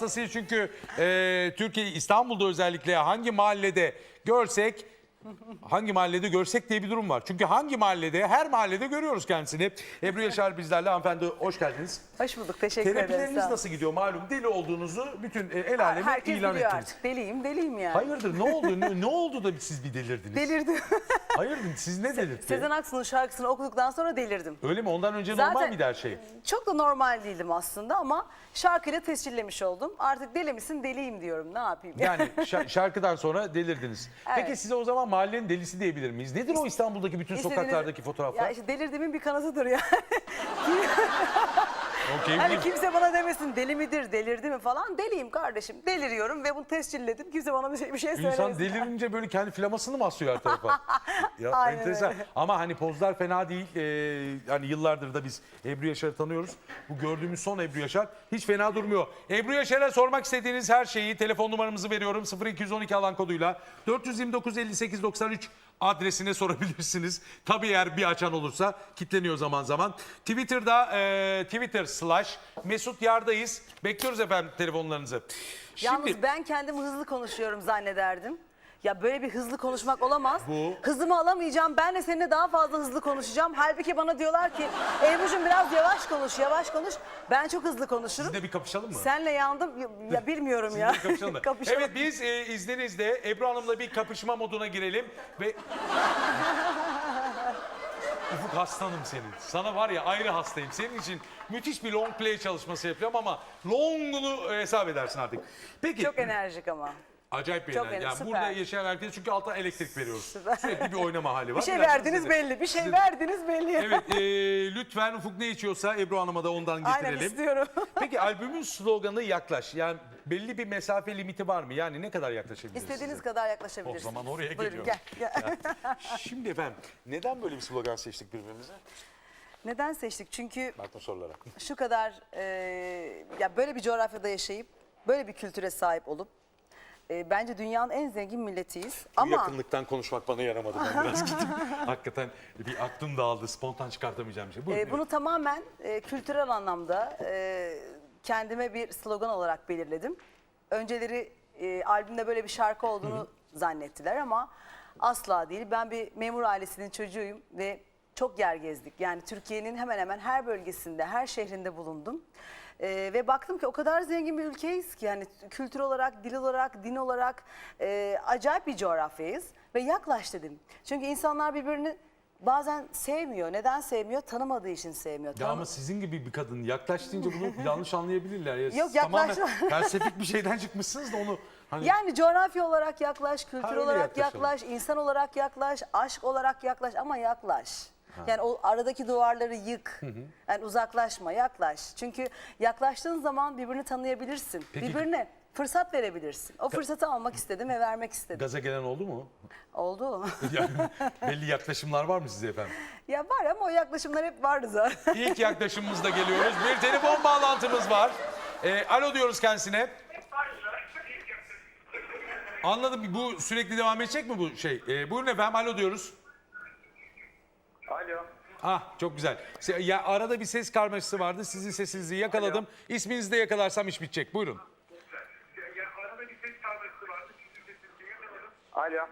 hastasıyız çünkü e, Türkiye İstanbul'da özellikle hangi mahallede görsek hangi mahallede görsek diye bir durum var. Çünkü hangi mahallede her mahallede görüyoruz kendisini. Ebru Yaşar bizlerle hanımefendi hoş geldiniz. Hoş bulduk. Teşekkür ederim. Terapileriniz sağ olun. nasıl gidiyor malum deli olduğunuzu bütün e, el aleme Herkes ilan biliyor ettiniz. artık. Deliyim, deliyim yani. Hayırdır ne oldu ne, ne oldu da siz bir delirdiniz? Delirdim. Hayırdır siz ne delirtti? Sezen Aksu'nun şarkısını okuduktan sonra delirdim. Öyle mi ondan önce Zaten- normal miydi her şey? Çok da normal değildim aslında ama şarkıyla tescillemiş oldum. Artık deli misin deliyim diyorum ne yapayım. Yani şa- şarkıdan sonra delirdiniz. Evet. Peki size o zaman mahallenin delisi diyebilir miyiz? Nedir o İstanbul'daki bütün İstediğiniz- sokaklardaki fotoğraflar? Ya işte delirdiğimin bir kanıtıdır ya. Okey hani kimse bana demesin deli midir, delirdi mi falan. Deliyim kardeşim. Deliriyorum ve bunu tescilledim. Kimse bana bir şey, bir şey söylemesin. İnsan delirince böyle kendi flamasını mı asıyor her tarafa? ya Aynen enteresan. öyle. Ama hani pozlar fena değil. Ee, hani yıllardır da biz Ebru Yaşar'ı tanıyoruz. Bu gördüğümüz son Ebru Yaşar hiç fena durmuyor. Ebru Yaşar'a sormak istediğiniz her şeyi telefon numaramızı veriyorum. 0212 alan koduyla 429 58 93 adresine sorabilirsiniz. Tabii eğer bir açan olursa kitleniyor zaman zaman. Twitter'da e, Twitter slash Mesut Yar'dayız. Bekliyoruz efendim telefonlarınızı. Yalnız ben kendimi hızlı konuşuyorum zannederdim. Ya böyle bir hızlı konuşmak olamaz. Bu- Hızımı alamayacağım. Ben de seninle daha fazla hızlı konuşacağım. Halbuki bana diyorlar ki Ebru'cum biraz yavaş konuş, yavaş konuş. Ben çok hızlı konuşurum. Sizinle bir kapışalım mı? Senle yandım. Ya, ya bilmiyorum ya. Sizinle kapışalım mı? Kapışalım. Evet biz e, izninizle Ebru Hanım'la bir kapışma moduna girelim ve... Ufuk hastanım senin. Sana var ya ayrı hastayım. Senin için müthiş bir long play çalışması yapacağım ama longunu e, hesap edersin artık. Peki. Çok enerjik ama. Acayip bir Çok enerji. Yani süper. burada yaşayan herkes çünkü alttan elektrik veriyoruz. Süper. Sürekli bir oynama hali var. Bir şey Birazdan verdiniz size- belli. Bir şey size- verdiniz belli. Evet e, lütfen Ufuk ne içiyorsa Ebru Hanım'a da ondan getirelim. Aynen istiyorum. Peki albümün sloganı yaklaş. Yani belli bir mesafe limiti var mı? Yani ne kadar yaklaşabiliriz İstediğiniz kadar yaklaşabilirsiniz. O zaman oraya Buyurun, geliyorum. Gel, gel. Şimdi efendim neden böyle bir slogan seçtik birbirimize? Neden seçtik? Çünkü Baktım sorulara. şu kadar e, ya böyle bir coğrafyada yaşayıp böyle bir kültüre sahip olup e, bence dünyanın en zengin milletiyiz. Ama yakınlıktan konuşmak bana yaramadı. Ben biraz gittim. Hakikaten bir aklım dağıldı. Spontan çıkartamayacağım bir şey. Buyurun. e, bunu tamamen e, kültürel anlamda e, kendime bir slogan olarak belirledim. Önceleri e, albümde böyle bir şarkı olduğunu zannettiler ama asla değil. Ben bir memur ailesinin çocuğuyum ve çok yer gezdik. Yani Türkiye'nin hemen hemen her bölgesinde, her şehrinde bulundum. E, ve baktım ki o kadar zengin bir ülkeyiz ki yani kültür olarak, dil olarak, din olarak e, acayip bir coğrafyayız ve yaklaş dedim. Çünkü insanlar birbirini bazen sevmiyor. Neden sevmiyor? Tanımadığı için sevmiyor. Ya Tanım- ama sizin gibi bir kadın yaklaş deyince bunu yanlış anlayabilirler. Ya, Yok, siz tamamen yaklaşma. felsefik bir şeyden çıkmışsınız da onu hani Yani coğrafya olarak yaklaş, kültür öyle olarak yaklaşalım. yaklaş, insan olarak yaklaş, aşk olarak yaklaş ama yaklaş. Yani o aradaki duvarları yık. Yani uzaklaşma, yaklaş. Çünkü yaklaştığın zaman birbirini tanıyabilirsin. Peki- Birbirine fırsat verebilirsin. O fırsatı almak istedim ve vermek istedim. gaza gelen oldu mu? Oldu. Yani belli yaklaşımlar var mı size efendim? ya var ama o yaklaşımlar hep vardı zaten. İlk yaklaşımımızda geliyoruz. Bir telefon bağlantımız var. Ee, alo diyoruz kendisine. Anladım. Bu sürekli devam edecek mi bu şey? Ee, buyurun efendim. Alo diyoruz. Ah çok güzel. Se- Ya arada bir ses karmaşası vardı. Sizin sesinizi yakaladım. İsminizi de yakalarsam iş bitecek. Buyurun. Alo.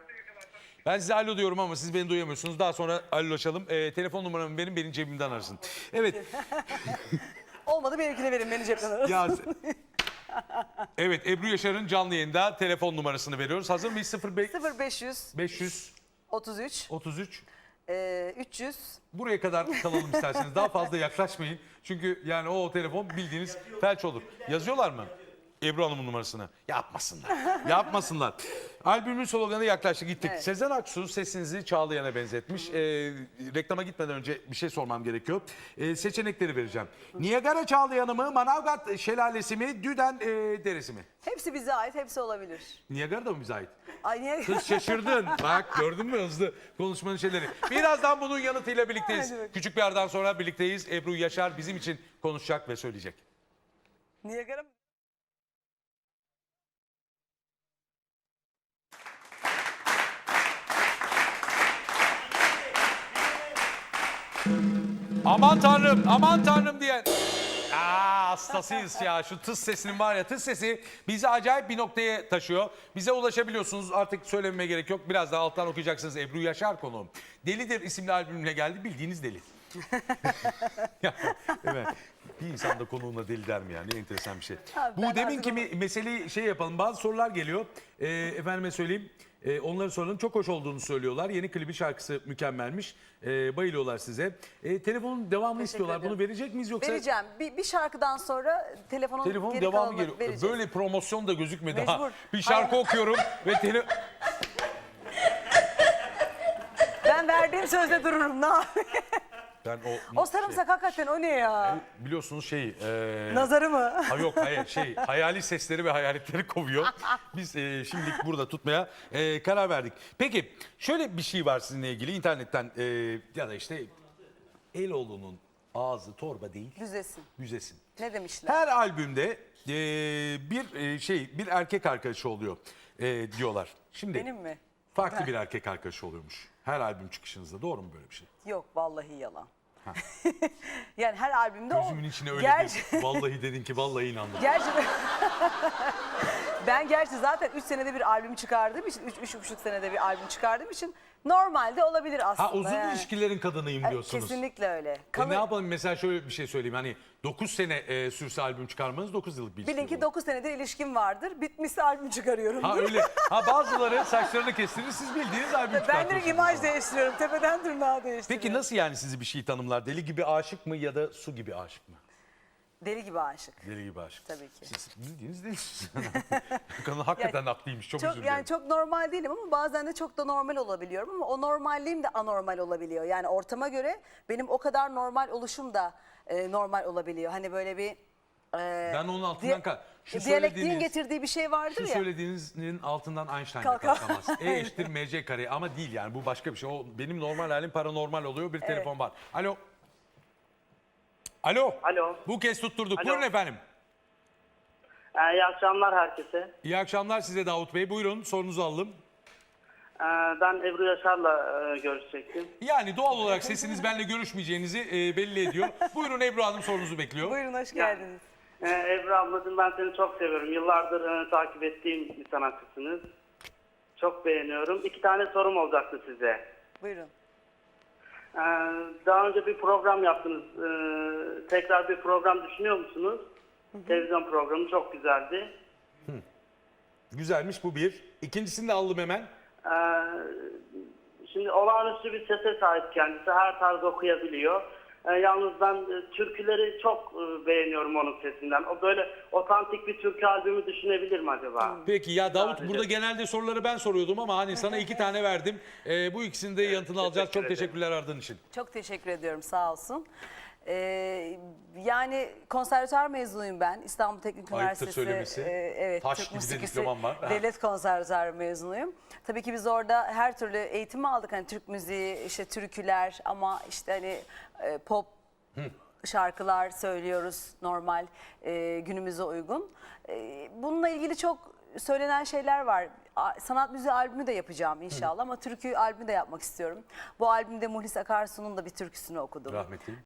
Ben size alo diyorum ama siz beni duyamıyorsunuz. Daha sonra alolaşalım. Ee, telefon numaramı verin, benim cebimden arasın. Evet. Olmadı benimkine verin beni cepten arasın. Ya Evet Ebru Yaşar'ın canlı yayında telefon numarasını veriyoruz. Hazır mıyız? 05 0500 533 33 e, 300 Buraya kadar kalalım isterseniz. Daha fazla yaklaşmayın. Çünkü yani o telefon bildiğiniz felç olur. Yazıyorlar mı? Ebru Hanım'ın numarasını. Yapmasınlar. Yapmasınlar. Albümün sloganı yaklaştı gittik. Evet. Sezen Aksu sesinizi Çağlayan'a benzetmiş. Ee, reklama gitmeden önce bir şey sormam gerekiyor. Ee, seçenekleri vereceğim. Niagara Çağlayan'ı mı, Manavgat Şelalesi mi, Düden e, Deresi mi? hepsi bize ait, hepsi olabilir. Niagara da mı bize ait? Ay niye? Kız şaşırdın. Bak gördün mü hızlı konuşmanın şeyleri. Birazdan bunun yanıtıyla birlikteyiz. Hadi bakalım. Küçük bir aradan sonra birlikteyiz. Ebru Yaşar bizim için konuşacak ve söyleyecek. Niagara mı? Aman tanrım, aman tanrım diyen. Aa, hastasıyız ya. Şu tıs sesinin var ya tıs sesi bizi acayip bir noktaya taşıyor. Bize ulaşabiliyorsunuz artık söylememe gerek yok. Biraz daha alttan okuyacaksınız Ebru Yaşar konuğum. Delidir isimli albümüne geldi bildiğiniz deli. Ya, evet. Bir insan da konuğuna deli der mi yani? Ne enteresan bir şey. Abi Bu demin kimi meseleyi şey yapalım. Bazı sorular geliyor. Ee, efendime söyleyeyim. Ee, onların soruların çok hoş olduğunu söylüyorlar. Yeni klibi şarkısı mükemmelmiş. Ee, bayılıyorlar size. Ee, telefonun devamını istiyorlar. ederim. Bunu verecek miyiz yoksa? Vereceğim. Bir, bir şarkıdan sonra telefonun Telefonun geri devamı kalanını geliyor. vereceğiz. Böyle promosyon da gözükmedi ha. Mecbur. Bir şarkı okuyorum ve tele... Ben verdiğim sözde dururum. Ne yapayım? Ben o, O sarımsak hakikaten o ne ya? şey, biliyorsunuz şey... e, Nazarı mı? Ha yok hayır şey hayali sesleri ve hayaletleri kovuyor. Biz e, şimdilik burada tutmaya e, karar verdik. Peki şöyle bir şey var sizinle ilgili internetten e, ya da işte Eloğlu'nun ağzı torba değil Düzesin. müzesin. Ne demişler? Her albümde e, bir e, şey bir erkek arkadaşı oluyor e, diyorlar. Şimdi Benim mi? farklı bir erkek arkadaşı oluyormuş. Her albüm çıkışınızda doğru mu böyle bir şey? Yok vallahi yalan. yani her albümde o. Gözümün içine öyle Gerçi- bir vallahi dedin ki vallahi inandım. Gerçi ben gerçi zaten 3 senede bir albüm çıkardığım için 3 üç, buçuk senede bir albüm çıkardığım için normalde olabilir aslında. Ha uzun yani. ilişkilerin kadınıyım E, diyorsunuz. Kesinlikle öyle. E Kalın- ne yapalım mesela şöyle bir şey söyleyeyim hani 9 sene e, sürse albüm çıkarmanız 9 yıllık bir ilişki Bilin ki olur. 9 senedir ilişkim vardır. Bitmişse albüm çıkarıyorum. Ha öyle. Ha bazıları saçlarını kestirir siz bildiğiniz albüm ben direkt çıkartıyorsunuz. imaj değiştiriyorum. Tepeden tırnağa değiştiriyorum. Peki nasıl yani sizi bir şey tanımlar? Deli gibi aşık mı ya da su gibi aşık mı? Deli gibi aşık. Deli gibi aşık. Tabii ki. Siz bildiğiniz delisiniz. Kanı hakikaten haklıymış. Çok, Çok yani çok normal değilim ama bazen de çok da normal olabiliyorum ama o normalliğim de anormal olabiliyor. Yani ortama göre benim o kadar normal oluşum da e, normal olabiliyor. Hani böyle bir e, Ben onun altından di- kalk. Şu diyalektiğin getirdiği bir şey vardır Şu ya. söylediğinizin altından Einstein de Kalkamaz. E eşittir mc kare ama değil yani bu başka bir şey. O benim normal halim paranormal oluyor. Bir telefon var. Alo. Alo. Alo. Bu kez tutturduk. Alo. Buyurun efendim. Ee, iyi akşamlar herkese. İyi akşamlar size Davut Bey. Buyurun sorunuzu alalım. Ee, ben Ebru Yaşar'la e, görüşecektim. Yani doğal olarak sesiniz benimle görüşmeyeceğinizi e, belli ediyor. Buyurun Ebru Hanım sorunuzu bekliyor. Buyurun hoş geldiniz. Ee, Ebru ablacığım ben seni çok seviyorum. Yıllardır e, takip ettiğim bir sanatçısınız. Çok beğeniyorum. İki tane sorum olacaktı size. Buyurun. Ee, daha önce bir program yaptınız. Ee, tekrar bir program düşünüyor musunuz? Televizyon programı çok güzeldi. Güzelmiş bu bir. İkincisini de aldım hemen. Ee, şimdi olağanüstü bir sese sahip kendisi. Her tarz okuyabiliyor. Ee, yalnız ben e, türküleri çok e, beğeniyorum onun sesinden. O böyle otantik bir türkü albümü düşünebilir mi acaba? Peki ya Davut Sadece- burada genelde soruları ben soruyordum ama hani sana iki tane verdim. E, bu ikisini de yanıtını alacağız. Çok teşekkür ederim. teşekkürler aradığın için. Çok teşekkür ediyorum sağ olsun. Ee, yani konservatuar mezunuyum ben. İstanbul Teknik Ayıptır Üniversitesi. söylemesi. e, evet, Taş Türk gibi de Musikisi diplomam var. Devlet Konservatuarı mezunuyum. Tabii ki biz orada her türlü eğitimi aldık. Hani Türk müziği, işte türküler ama işte hani e, pop şarkılar söylüyoruz normal e, günümüze uygun. E, bununla ilgili çok söylenen şeyler var. A- Sanat müziği albümü de yapacağım inşallah ama türkü albümü de yapmak istiyorum. Bu albümde Muhlis Akarsu'nun da bir türküsünü okudum. Rahmetli.